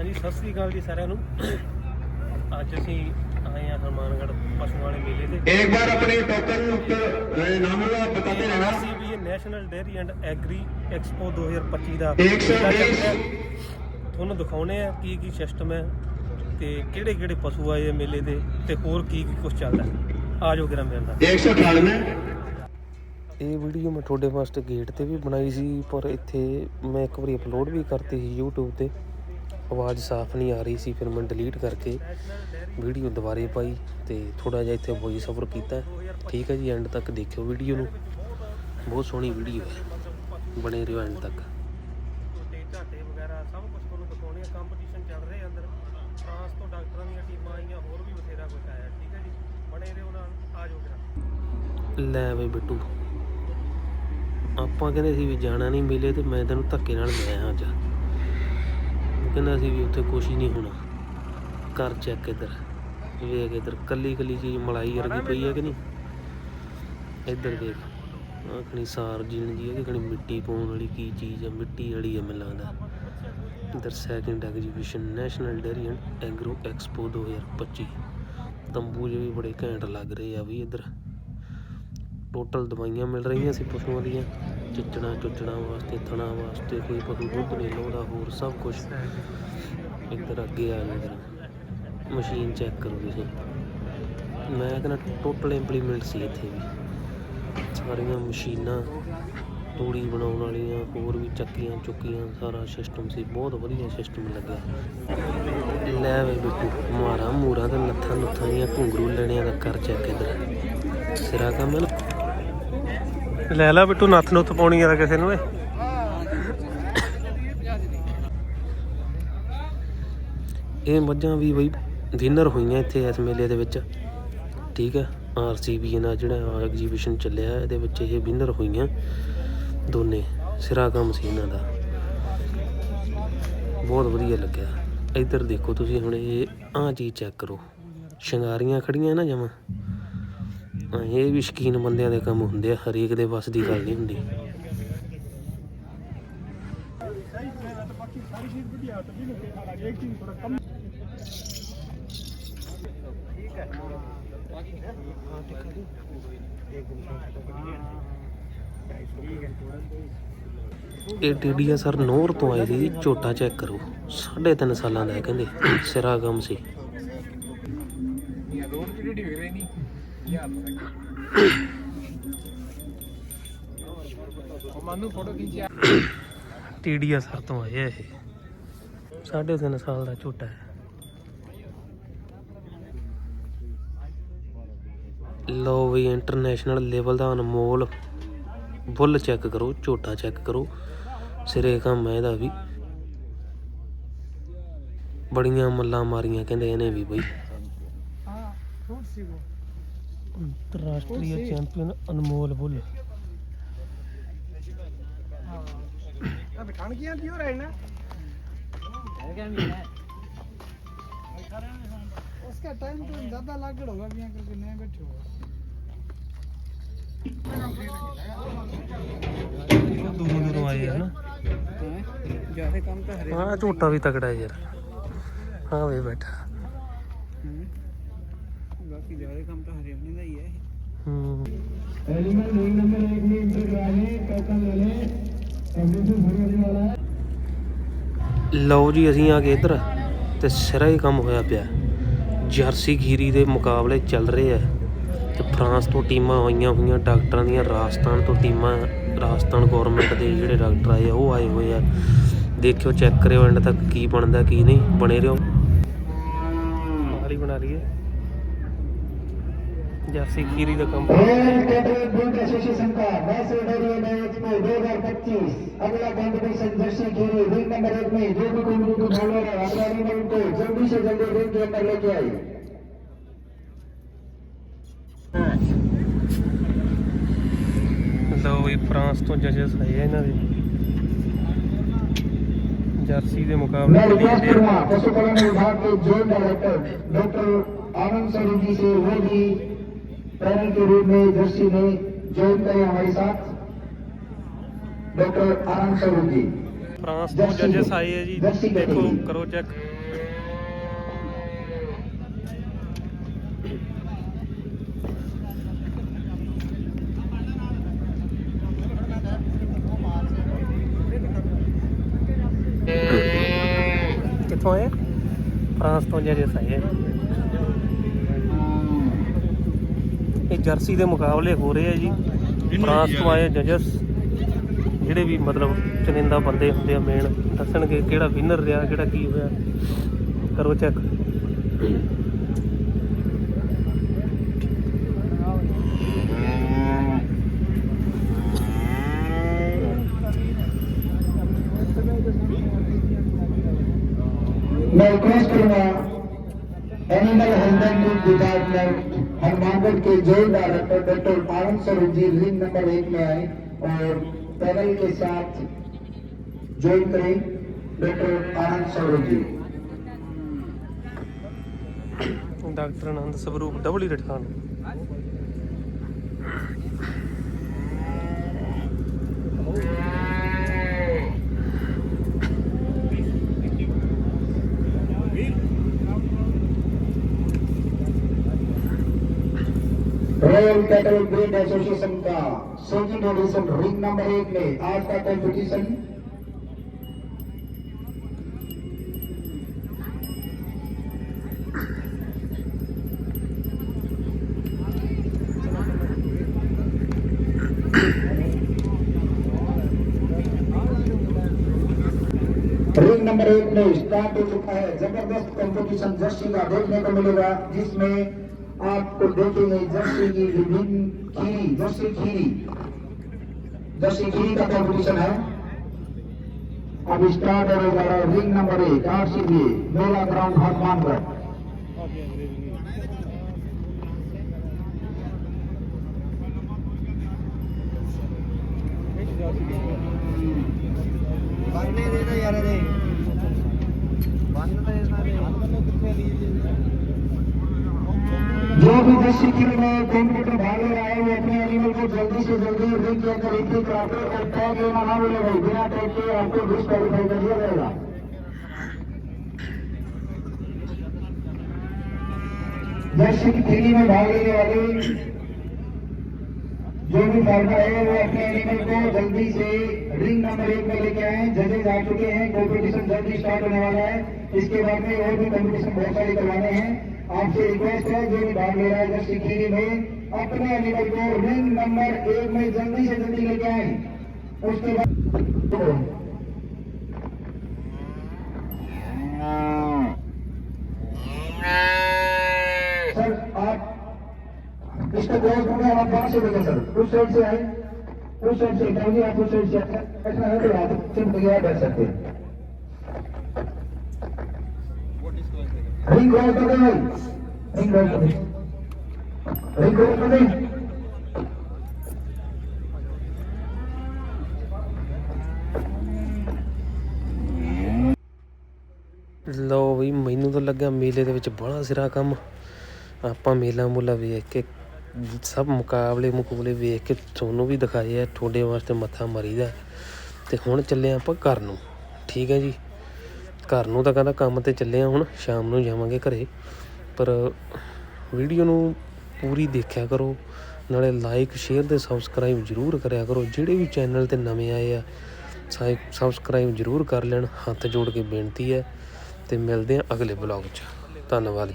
ਹਾਂਜੀ ਸਤਿ ਸ੍ਰੀ ਅਕਾਲ ਜੀ ਸਾਰਿਆਂ ਨੂੰ। ਅੱਜ ਅਸੀਂ ਆਏ ਆ ਹਰਮਾਨਗੜ ਪਸ਼ੂ ਵਾਲੇ ਮੇਲੇ ਤੇ। ਇੱਕ ਵਾਰ ਆਪਣੇ ਟੋਕਨ ਉੱਤੇ ਨਾਮ ਲਾ ਬਤਾਤੇ ਰਹਿਣਾ। ਸੀ ਵੀ ਇਹ national dairy and agri expo 2025 ਦਾ ਤੁਹਾਨੂੰ ਦਿਖਾਉਣੇ ਆ ਕੀ ਕੀ ਸਿਸਟਮ ਹੈ ਤੇ ਕਿਹੜੇ ਕਿਹੜੇ ਪਸ਼ੂ ਆਏ ਆ ਮੇਲੇ ਦੇ ਤੇ ਹੋਰ ਕੀ ਕੀ ਕੁਝ ਚੱਲਦਾ ਆ ਜਾਓ ਗਰਮ ਮੇਲ ਦਾ 198 ਇਹ ਵੀਡੀਓ ਮੈਂ ਤੁਹਾਡੇ ਵਾਸਤੇ ਗੇਟ ਤੇ ਵੀ ਬਣਾਈ ਸੀ ਪਰ ਇੱਥੇ ਮੈਂ ਇੱਕ ਵਾਰੀ ਅਪਲੋਡ ਵੀ ਕਰਤੀ ਸੀ YouTube ਤੇ। ਆਵਾਜ਼ ਸਾਫ਼ ਨਹੀਂ ਆ ਰਹੀ ਸੀ ਫਿਰ ਮੈਂ ਡਿਲੀਟ ਕਰਕੇ ਵੀਡੀਓ ਦੁਬਾਰੇ ਪਾਈ ਤੇ ਥੋੜਾ ਜਿਹਾ ਇੱਥੇ ਵੌਇਸ ਓਵਰ ਕੀਤਾ। ਠੀਕ ਹੈ ਜੀ ਐਂਡ ਤੱਕ ਦੇਖਿਓ ਵੀਡੀਓ ਨੂੰ। ਬਹੁਤ ਸੋਹਣੀ ਵੀਡੀਓ ਹੈ। ਬਣੇ ਰਹੋ ਐਂਡ ਤੱਕ। ਝਾਟੇ ਵਗੈਰਾ ਸਭ ਕੁਝ ਤੁਹਾਨੂੰ ਦਿਖਾਉਣੇ ਆ। ਕੰਪੀਟੀਸ਼ਨ ਚੱਲ ਰਹੇ ਅੰਦਰ। ਫਰਾਂਸ ਤੋਂ ਡਾਕਟਰਾਂ ਦੀਆਂ ਟੀਮਾਂ ਆਈਆਂ ਹੋਰ ਵੀ ਬਥੇਰਾ ਕੁਝ ਆਇਆ। ਠੀਕ ਹੈ ਜੀ ਬਣੇ ਰਹੋ ਨਾਲ ਆ ਜਾਓ ਲੈ ਬਈ ਬਿੱਟੂ। ਆਪਾਂ ਕਹਿੰਦੇ ਸੀ ਵੀ ਜਾਣਾ ਨਹੀਂ ਮਿਲੇ ਤੇ ਮੈਂ ਤੈਨੂੰ ਧੱਕੇ ਨਾਲ ਲਿਆਇਆ ਅੱਜ। ਉਹ ਕਹਿੰਦਾ ਸੀ ਵੀ ਉੱਥੇ ਹੀ ਨਹੀਂ ਹੋਣਾ। ਕਰ ਚੈੱਕ ਇੱਧਰ। ਵੇਖ ਇੱਧਰ ਕੱਲੀ ਕੱਲੀ ਚੀਜ਼ ਮਲਾਈ ਵਰਗੀ ਪਈ ਹੈ ਕਿ ਨਹੀਂ? ਇੱਧਰ ਦੇਖ ਆਹ ਖਣੀ ਸਾਰ ਜੀਣ ਜੀ ਹੈ ਕਿ ਮਿੱਟੀ ਪਾਉਣ ਵਾਲੀ ਕੀ ਚੀਜ਼ ਹੈ ਮਿੱਟੀ ਵਾਲੀ ਹੈ ਮੈਨੂੰ ਲੱਗਦਾ। ਇੱਧਰ second exhibition national dairy and agro expo 2025 ਤੰਬੂ ਜਿਹੇ ਵੀ ਬੜੇ ਘੈਂਟ ਲੱਗ ਰਹੇ ਆ ਵੀ ਇੱਧਰ। ਟੋਟਲ ਦਵਾਈਆਂ ਮਿਲ ਰਹੀਆਂ ਸੀ ਪਸ਼ੂਆਂ ਦੀਆਂ। ਚਿੱਚਣਾ ਚੁੱਚਣਾ ਵਾਸਤੇ, ਥਣਾ ਵਾਸਤੇ, ਕੋਈ ਪਸ਼ੂ ਦੁੱਧ ਨਹੀਂ ਲਾਉਂਦਾ, ਹੋਰ ਸਭ ਕੁਝ ਇੱਧਰ ਅੱਗੇ ਆ ਜਾਓ ਮਸ਼ੀਨ ਚੈੱਕ ਕਰੋ ਤੁਸੀਂ। ਮੈਂ ਕਹਿੰਦਾ ਟੋਟਲ ਇੰਪਲੀਮੈਂਟ ਸੀ ਇੱਥੇ ਵੀ। ਸਾਰੀਆਂ ਮਸ਼ੀਨਾਂ, ਤੂੜੀ ਬਣਾਉਣ ਵਾਲੀਆਂ, ਹੋਰ ਵੀ ਚੱਕੀਆਂ, ਚੁੱਕੀਆਂ, ਸਾਰਾ ਸਿਸਟਮ ਸੀ। ਬਹੁਤ ਵਧੀਆ ਸਿਸਟਮ ਲੱਗਿਆ। ਲੈ ਵੇ ਬਿੱਟੂ, ਮਾਰਾ ਮੂਰਾ ਤੇ ਲੱਥਾਂ ਲੁੱਥਾਂ ਦੀਆਂ ਘੁੰਗਰੂ ਲੈਣਿਆਂ ਦਾ ਕਰ ਚੈੱਕ ਇੱਧਰ। ਸਿਰਾ ਕੰਮ ਹੈ ਨਾ? ਲੈ ਲੈ ਬਿੱਟੂ, ਨੱਥ ਨੁੱਥ ਪਾਉਣੀ ਆ ਕਿਸੇ ਨੂੰ ਏ ਇਹ ਮੱਝਾਂ ਵੀ ਬਈ ਵਿਨਰ ਹੋਈਆਂ ਇੱਥੇ ਇਸ ਮੇਲੇ ਦੇ ਵਿੱਚ। ਠੀਕ ਹੈ ਆਰਸੀਬੀ ਨਾਲ ਜਿਹੜਾ ਐਗਜੀਬਿਸ਼ਨ ਚੱਲਿਆ, ਇਹਦੇ ਵਿੱਚ ਇਹ ਵਿਨਰ ਹੋਈਆਂ ਦੋਨੇ, ਸਿਰਾ ਕੰਮ ਸੀ ਇਹਨਾਂ ਦਾ। ਬਹੁਤ ਵਧੀਆ ਲੱਗਿਆ। ਇੱਧਰ ਦੇਖੋ ਤੁਸੀਂ ਹੁਣ ਇਹ, ਆਹ ਚੀਜ਼ ਚੈੱਕ ਕਰੋ। ਸ਼ਿੰਗਾਰੀਆਂ ਖੜੀਆਂ ਨਾ ਜਮਾਂ। ਇਹ ਵੀ ਸ਼ਕੀਨ ਬੰਦਿਆਂ ਦੇ ਕੰਮ ਹੁੰਦੇ ਆ, ਹਰੇਕ ਦੇ ਵੱਸ ਦੀ ਗੱਲ ਨਹੀਂ ਹੁੰਦੀ। ਇਹ ਟੀਡੀਆ ਸਰ ਨੋਰ ਤੋਂ ਆਏ ਸੀ ਝੋਟਾ ਚੈੱਕ ਕਰੋ। ਸਾਢੇ ਤਿੰਨ ਸਾਲਾਂ ਦਾ ਹੈ, ਕਹਿੰਦੇ ਸਿਰਾ ਕੰਮ ਸੀ। ਟੀਡੀਆ ਸਰ ਤੋਂ ਆਏ ਇਹ। ਸਾਢੇ ਤਿੰਨ ਸਾਲ ਦਾ ਝੋਟਾ ਹੈ। ਲੋ ਵੀ ਇੰਟਰਨੈਸ਼ਨਲ ਲੈਵਲ ਦਾ ਅਨਮੋਲ। ਬੁੱਲ ਚੈੱਕ ਕਰੋ, ਝੋਟਾ ਚੈੱਕ ਕਰੋ। ਸਿਰੇ ਕੰਮ ਹੈ ਇਹਦਾ ਵੀ। ਬੜੀਆਂ ਮੱਲਾਂ ਮਾਰੀਆਂ ਕਹਿੰਦੇ ਇਹਨੇ ਵੀ ਬਈ। ਅੰਤਰਰਾਸ਼ਟਰੀ ਚੈਂਪੀਅਨ ਅਨਮੋਲ ਬੁੱਲ खान की आती हो रहा है ना उसका टाइम तो ज्यादा लागड़ होगा भी यहाँ करके नहीं बैठे होगा ਦੂਰੋਂ ਦੂਰੋਂ ਆਏ ਆ ਨਾ ज्यादा काम तो हरे ਹਾਂ ਝੋਟਾ ਵੀ ਤਕੜਾ ਯਾਰ ਹਾਂ ਵੇ ਬੈਠਾ बाकी ज्यादा काम तो हरियाणा का ही है ਹੂੰ एलिमेंट रिंग नंबर एक में इंटर कराने टोकन ले लें एग्जीक्यूटिव भरने वाला है ਲਓ ਜੀ ਅਸੀਂ ਆ ਗਏ ਇੱਧਰ ਤੇ ਸਿਰਾ ਹੀ ਕੰਮ ਹੋਇਆ ਪਿਆ ਜਰਸੀ ਖੀਰੀ ਦੇ ਮੁਕਾਬਲੇ ਚੱਲ ਰਹੇ ਆ ਤੇ ਫਰਾਂਸ ਤੋਂ ਟੀਮਾਂ ਆਈਆਂ ਹੋਈਆਂ ਡਾਕਟਰਾਂ ਦੀਆਂ ਰਾਜਸਥਾਨ ਤੋਂ ਟੀਮਾਂ ਰਾਜਸਥਾਨ ਗਵਰਨਮੈਂਟ ਦੇ ਜਿਹੜੇ ਡਾਕਟਰ ਆਏ ਆ ਉਹ ਆਏ ਹੋਏ ਆ ਦੇਖਿਓ ਚੈੱਕ ਕਰਿਓ ਐਂਡ ਤੱਕ ਕੀ ਬਣਦਾ ਕੀ ਨਹੀਂ ਬਣੇ ਰਹੋ ਹਾਲੀ ਬਣਾ ਲਈਏ एंड एक्सपो 2025 अगला कंपटीशन जर्सी गिरी रिंग नंबर एक में जो भी कम्युनिटी बॉलर है हमारी में उनको जल्दी से जल्दी रिंग के अंदर लेके आइए ਲਓ ਵੀ ਫਰਾਂਸ ਤੋਂ ਜਜਸ ਆਏ ਆ ਇਹਨਾਂ ਦੇ ਜਰਸੀ ਦੇ मैं ਮੁਕਾਬਲੇ रिक्वेस्ट ਚੱਲੀ करूंगा पशुपालन विभाग के जोन डायरेक्टर डॉक्टर आनंद सरू जी से वो भी ट्रेनर के रूप में जर्सी में ज्वाइन करें हमारे साथ डॉक्टर आनंद सरू जी ਫਰਾਂਸ ਤੋਂ ਜੱਜਸ ਆਏ ਆ ਜੀ ਦੇਖੋ ਕਰੋ ਚੈੱਕ ਕਿੱਥੋਂ ਆਏ ਫਰਾਂਸ ਤੋਂ ਜੱਜਸ ਆਏ ਆ ਜਰਸੀ ਦੇ ਮੁਕਾਬਲੇ ਹੋ ਰਹੇ ਆ ਜੀ ਫਰਾਂਸ ਤੋਂ ਆਏ ਜੱਜਸ ਜਿਹੜੇ ਵੀ ਮਤਲਬ ਚੁਣਿੰਦਾ ਬੰਦੇ ਹੁੰਦੇ ਆ ਮੇਨ ਦੱਸਣਗੇ ਕਿਹੜਾ ਵਿਨਰ ਰਿਹਾ ਕਿਹੜਾ ਕੀ ਹੋਇਆ ਕਰੋ ਚੈੱਕ मैं रिक्वेस्ट करूंगा एनिमल हस्बेंड्री डिपार्टमेंट हनुमानगढ़ के जय भारत में पेट्रोल पावन सौ जी रिंग नंबर एक में आए और पैनल के साथ ज्वाइन करें पेट्रोल पावन सौ जी डॉक्टर आनंद स्वरूप डबल ही रटखान Yeah. Royal cattle breed association का सेकंड एडिशन रिंग नंबर एक में आज का कंपटीशन रिंग नंबर एक में स्टार्ट हो चुका है। ज़बरदस्त कंपटीशन जर्सी का देखने को मिलेगा, जिसमें आपको देखेंगे जर्सी की विभिन्न खीरी, जर्सी खीरी। जर्सी खीरी का कॉम्पिटिशन है। अब स्टार्ट होने जा रहा है रिंग नंबर एक आर सी बी मेला ग्राउंड हनुमानगढ़ बनने देना यार रे। बनने देना रे। कितने लीजिए भी जर्सी खीरी में कंप्यूटर भाग ले रहा है वो अपने एनिमल को जल्दी से जल्दी रिंग के अंदर एंट्री कराते और टैग लेना ना मिले भाई, बिना टैग के आपको डिस्क्वालीफाई कर दिया जाएगा। की थैली में भाग लेने वाले जो भी फार्मर है वो अपने एनिमल को जल्दी से रिंग नंबर एक में लेके आए जजेज आ चुके हैं कॉम्पिटिशन जल्दी स्टार्ट होने वाला है। इसके बाद में और भी कॉम्पिटिशन बहुत सारे करवाने हैं। आपसे रिक्वेस्ट है जो भी भाग ले रहा है जर्सी खीरी में अपने एनिमल को रिंग नंबर एक में जल्दी से जल्दी लेके आए उसके बाद सर आप इसको क्रॉस करके आप बाहर से देखें सर उस साइड से आए उस साइड से हटाइए आप उस साइड से ऐसा है तो आप सिर्फ तैयार बैठ सकते हैं Ringgol ਲੋ ਵੀ, ਮੈਨੂੰ ਤਾਂ ਲੱਗਾ ਮੇਲੇ ਦੇ ਵਿੱਚ ਬੜਾ ਸਿਰਾ ਕੰਮ। ਆਪਾਂ ਮੇਲਾ ਮੁਲਾ ਵੇਖ ਕੇ ਸਭ ਮੁਕਾਬਲੇ ਮੁਕਾਬਲੇ ਵੇਖ ਕੇ ਤੁਹਾਨੂੰ ਵੀ ਦਿਖਾਏ ਆ, ਤੁਹਾਡੇ ਵਾਸਤੇ ਮੱਥਾ ਮਰੀਦਾ। ਤੇ ਹੁਣ ਚੱਲੇ ਆਪਾਂ ਘਰ ਨੂੰ। ਠੀਕ ਹੈ ਜੀ? ਘਰ ਨੂੰ ਤਾਂ ਕਹਿੰਦਾ ਕੰਮ ਤੇ ਚੱਲੇ ਆ ਹੁਣ, ਸ਼ਾਮ ਨੂੰ ਜਾਵਾਂਗੇ ਘਰੇ। ਪਰ ਵੀਡੀਓ ਨੂੰ ਪੂਰੀ ਦੇਖਿਆ ਕਰੋ, ਨਾਲੇ ਲਾਈਕ ਸ਼ੇਅਰ ਤੇ ਸਬਸਕ੍ਰਾਈਬ ਜਰੂਰ ਕਰਿਆ ਕਰੋ। ਜਿਹੜੇ ਵੀ ਚੈਨਲ ਤੇ ਨਵੇਂ ਆਏ ਆ ਸਬਸਕ੍ਰਾਈਬ ਜਰੂਰ ਕਰ ਲੈਣ। ਹੱਥ ਜੋੜ ਕੇ ਬੇਨਤੀ ਹੈ ਤੇ ਮਿਲਦੇ ਆ ਅਗਲੇ ਬਲੌਗ 'ਚ। ਧੰਨਵਾਦ ਜੀ।